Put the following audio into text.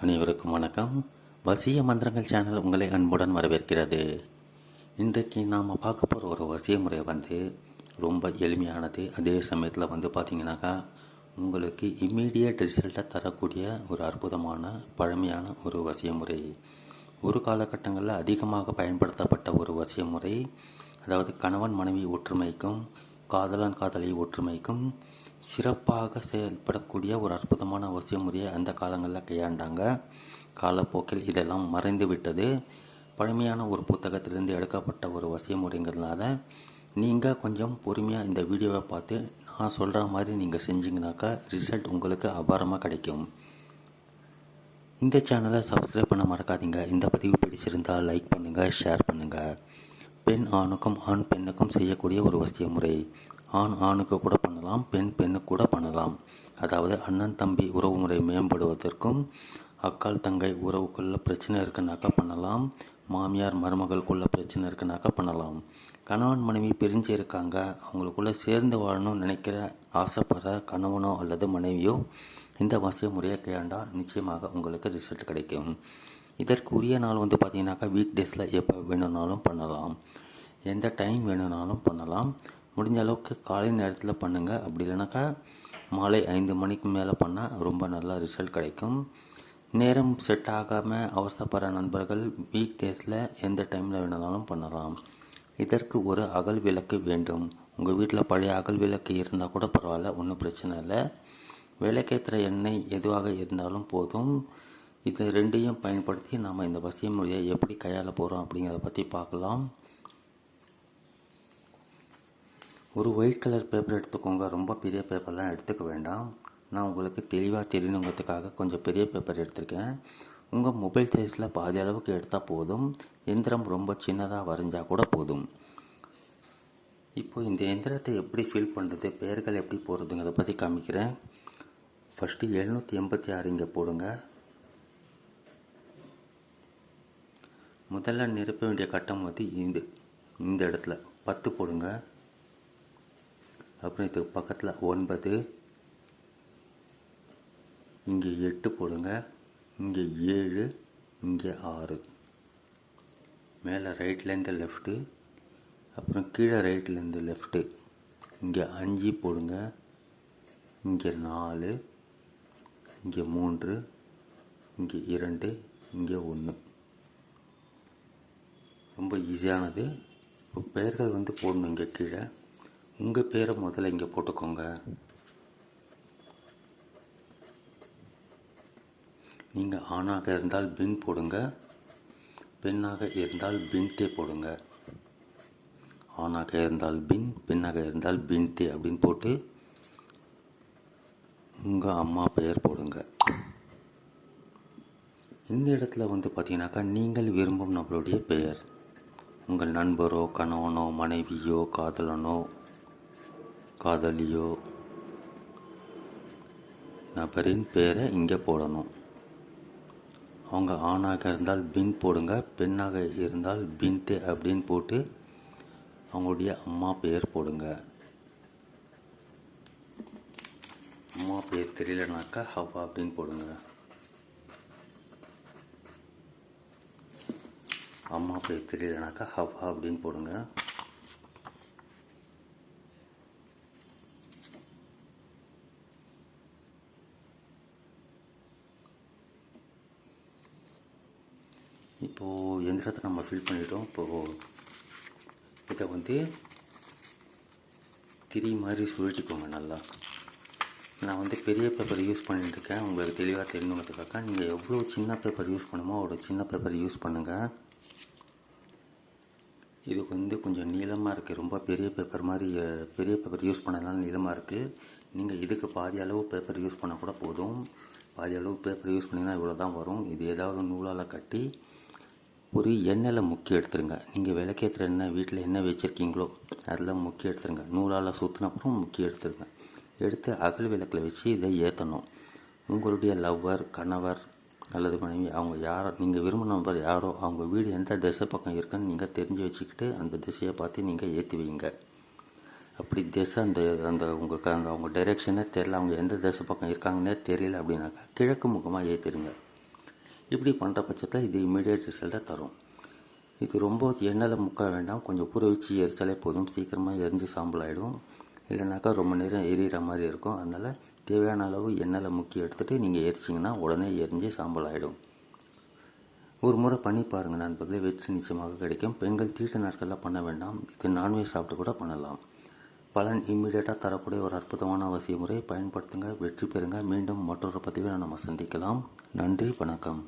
அனைவருக்கும் வணக்கம். வசிய மந்திரங்கள் சேனல் உங்களை அன்புடன் வரவேற்கிறது. இன்றைக்கு நாம் பார்க்க போகிற ஒரு வசிய முறை வந்து ரொம்ப எளிமையானது. அதே சமயத்தில் வந்து பார்த்திங்கனாக்கா உங்களுக்கு இம்மீடியட் ரிசல்ட்டை தரக்கூடிய ஒரு அற்புதமான பழமையான ஒரு வசிய முறை. ஒரு காலகட்டங்களில் அதிகமாக பயன்படுத்தப்பட்ட ஒரு வசிய முறை. அதாவது கணவன் மனைவி ஒற்றுமைக்கும் காதலன் காதலி ஒற்றுமைக்கும் சிறப்பாக செயல்படக்கூடிய ஒரு அற்புதமான அவசிய முறையை அந்த காலங்களில் கையாண்டாங்க. காலப்போக்கில் இதெல்லாம் மறைந்து விட்டது. பழமையான ஒரு புத்தகத்திலிருந்து எடுக்கப்பட்ட ஒரு வசிய முறைங்கிறதுனால நீங்கள் கொஞ்சம் பொறுமையாக இந்த வீடியோவை பார்த்து நான் சொல்கிற மாதிரி நீங்கள் செஞ்சிங்கனாக்கா ரிசல்ட் உங்களுக்கு அபாரமாக கிடைக்கும். இந்த சேனலை சப்ஸ்கிரைப் பண்ண மறக்காதீங்க. இந்த பதிவு பிடிச்சிருந்தால் லைக் பண்ணுங்கள் ஷேர் பண்ணுங்கள் பெண் ஆணுக்கும் ஆண் பெண்ணுக்கும் செய்யக்கூடிய ஒரு வசிய முறை. ஆண் ஆணுக்கு கூட பண்ணலாம் பெண் பெண்ணுக்கு கூட பண்ணலாம். அதாவது அண்ணன் தம்பி உறவுமுறை மேம்படுவதற்கும் அக்கால் தங்கை உறவுக்குள்ள பிரச்சனை இருக்குனாக்கா பண்ணலாம் மாமியார் மருமகளுக்குள்ள பிரச்சனை இருக்குனாக்கா பண்ணலாம். கணவன் மனைவி பிரிஞ்சு இருக்காங்க அவங்களுக்குள்ள சேர்ந்து வாழணும்னு நினைக்கிற ஆசைப்படுற கணவனோ அல்லது மனைவியோ இந்த வசிய முறையை கேண்டால் நிச்சயமாக உங்களுக்கு ரிசல்ட் கிடைக்கும். இதற்கு உரிய நாள் வந்து பார்த்தீங்கன்னாக்கா வீக் டேஸில் எப்போ வேணும்னாலும் பண்ணலாம். எந்த டைம் வேணும்னாலும் பண்ணலாம். முடிஞ்ச அளவுக்கு காலை நேரத்தில் பண்ணுங்கள் அப்படி இல்லைனாக்கா மாலை ஐந்து மணிக்கு மேலே பண்ணால் ரொம்ப நல்ல ரிசல்ட் கிடைக்கும். நேரம் செட் ஆகாமல் அவசரப்படுற நண்பர்கள் வீக் டேஸில் எந்த டைமில் வேணாலும் பண்ணலாம். இதற்கு ஒரு அகல் விளக்கு வேண்டும். உங்கள் வீட்டில் பழைய அகல் விளக்கு இருந்தால் கூட பரவாயில்ல ஒன்றும் பிரச்சனை இல்லை. விளக்கேற்ற எண்ணெய் எதுவாக இருந்தாலும் போதும். இது ரெண்டையும் பயன்படுத்தி நாம் இந்த வசிய முறையை எப்படி கையாள போகிறோம் அப்படிங்கிறத பற்றி பார்க்கலாம். ஒரு ஒயிட் கலர் பேப்பர் எடுத்துக்கோங்க. ரொம்ப பெரிய பேப்பர்லாம் எடுத்துக்க வேண்டாம். நான் உங்களுக்கு தெளிவாக தெரியணுங்கிறதுக்காக கொஞ்சம் பெரிய பேப்பர் எடுத்திருக்கேன். உங்கள் மொபைல் சைஸில் பாதி அளவுக்கு எடுத்தால் போதும். எந்திரம் ரொம்ப சின்னதாக வரைஞ்சால் கூட போதும். இப்போ இந்த எந்திரத்தை எப்படி ஃபில் பண்ணுறது பெயர்கள் எப்படி போடுறதுங்கிறத பற்றி காமிக்கிறேன். ஃபஸ்ட்டு எழுநூற்றி எண்பத்தி ஆறு இங்கே போடுங்க. முதல்ல நிரப்ப வேண்டிய கட்டம் வந்து இந்த இந்த இடத்துல பத்து போடுங்க. அப்புறம் இதுக்கு பக்கத்தில் ஒன்பது. இங்கே எட்டு போடுங்க. இங்கே ஏழு இங்கே ஆறு. மேலே ரைட்லேருந்து லெஃப்ட்டு அப்புறம் கீழே ரைட்லேருந்து லெஃப்ட்டு இங்கே அஞ்சு போடுங்க. இங்கே நாலு இங்கே மூன்று இங்கே இரண்டு இங்கே ஒன்று. ரொம்ப ஈஸியானது இப்போ பெயர்கள் வந்து போடணும் இங்கே கீழே. உங்கள் பேரை முதல்ல இங்கே போட்டுக்கோங்க. நீங்கள் ஆணாக இருந்தால் பின் போடுங்க. பெண்ணாக இருந்தால் பின்தே போடுங்க. ஆணாக இருந்தால் பின் பெண்ணாக இருந்தால் பின்தே அப்படின்னு போட்டு உங்கள் அம்மா பெயர் போடுங்க. இந்த இடத்துல வந்து பார்த்தீங்கன்னாக்கா நீங்கள் விரும்பும் நம்மளுடைய பெயர். உங்கள் நண்பரோ கணவனோ மனைவியோ காதலனோ காதலியோ? நபரின் பேரை இங்கே போடணும். அவங்க ஆணாக இருந்தால் பின் போடுங்க பெண்ணாக இருந்தால் பின்ட்டு அப்படின்னு போட்டு அவங்களுடைய அம்மா பெயர் போடுங்க. அம்மா பேர் தெரியலனாக்கா ஹவா அப்படின்னு போடுங்க. அம்மா பேர் தெரியலனாக்கா ஹவா அப்படின்னு போடுங்க. இப்போது எந்திரத்தை நம்ம ஃபில் பண்ணிட்டோம். இப்போது இதை வந்து திரி மாதிரி சுழட்டிக்கோங்க நல்லா. நான் வந்து பெரிய பேப்பர் யூஸ் பண்ணிட்டுருக்கேன் உங்களுக்கு தெளிவாக தெரியணுங்கிறதுக்காக நீங்கள் எவ்வளோ சின்ன பேப்பர் யூஸ் பண்ணுமோ அவ்வளோ சின்ன பேப்பர் யூஸ் பண்ணுங்கள் இது வந்து கொஞ்சம் நீளமாக இருக்குது ரொம்ப பெரிய பேப்பர் மாதிரி பெரிய பேப்பர் யூஸ் பண்ணதுனால நீளமாக இருக்குது நீங்கள் இதுக்கு பாதி அளவு பேப்பர் யூஸ் பண்ணால் கூட போதும். பாதி அளவு பேப்பர் யூஸ் பண்ணிங்கன்னா இவ்வளோ தான் வரும். இது ஏதாவது நூலால் கட்டி ஒரு எண்ணெயில் முக்கி எடுத்துருங்க. நீங்கள் விளக்கேற்றுற எண்ணெய் வீட்டில் என்ன வச்சுருக்கீங்களோ அதில் முக்கி எடுத்துருங்க. நூலால் சுற்றின அப்புறம் முக்கி எடுத்துருங்க. எடுத்து அகல் விளக்கில் வச்சு இதை ஏற்றணும் உங்களுடைய லவ்வர் கணவர் அல்லது மனைவி அவங்க யாரோ நீங்கள் விரும்பின நபர் யாரோ அவங்க வீடு எந்த திசை பக்கம் இருக்குன்னு நீங்கள் தெரிஞ்சு வச்சுக்கிட்டு அந்த திசையை பார்த்து நீங்கள் ஏற்றி வைங்க. அப்படி திசை அந்த அந்த உங்களுக்கு அந்த அவங்க டைரெக்ஷனே தெரில அவங்க எந்த திசை பக்கம் இருக்காங்கன்னே தெரியல அப்படின்னாக்கா கிழக்கு முகமாக ஏற்றிடுங்க இப்படி பண்ணுற பட்சத்தில் இது இமீடியட் ரிசல்ட்டை தரும். இது ரொம்ப எண்ணெயில் முக்க வேண்டாம். கொஞ்சம் ஊற வச்சு எரிச்சாலே போதும். சீக்கிரமாக எரிஞ்சு சாம்பல் ஆகிடும் இல்லைனாக்கா ரொம்ப நேரம் எரியிற மாதிரி இருக்கும். அதனால் தேவையான அளவு எண்ணெயில் முக்கி எடுத்துகிட்டு நீங்கள் எரிச்சிங்கன்னா உடனே எரிஞ்சு சாம்பல் ஆகிடும் ஒரு முறை பண்ணி பாருங்கள் நண்பர்களே. வெற்றி நிச்சயமாக கிடைக்கும். பெண்கள் தீட்டு நாட்களில் பண்ண வேண்டாம். இது நான்வெஜ் சாப்பிட்டு கூட பண்ணலாம். பலன் இம்மிடியேட்டாக தரக்கூடிய ஒரு அற்புதமான அவசிய முறையை பயன்படுத்துங்க. வெற்றி பெறுங்க. மீண்டும் மற்றொரு பதிவில் நம்ம சந்திக்கலாம். நன்றி. வணக்கம்.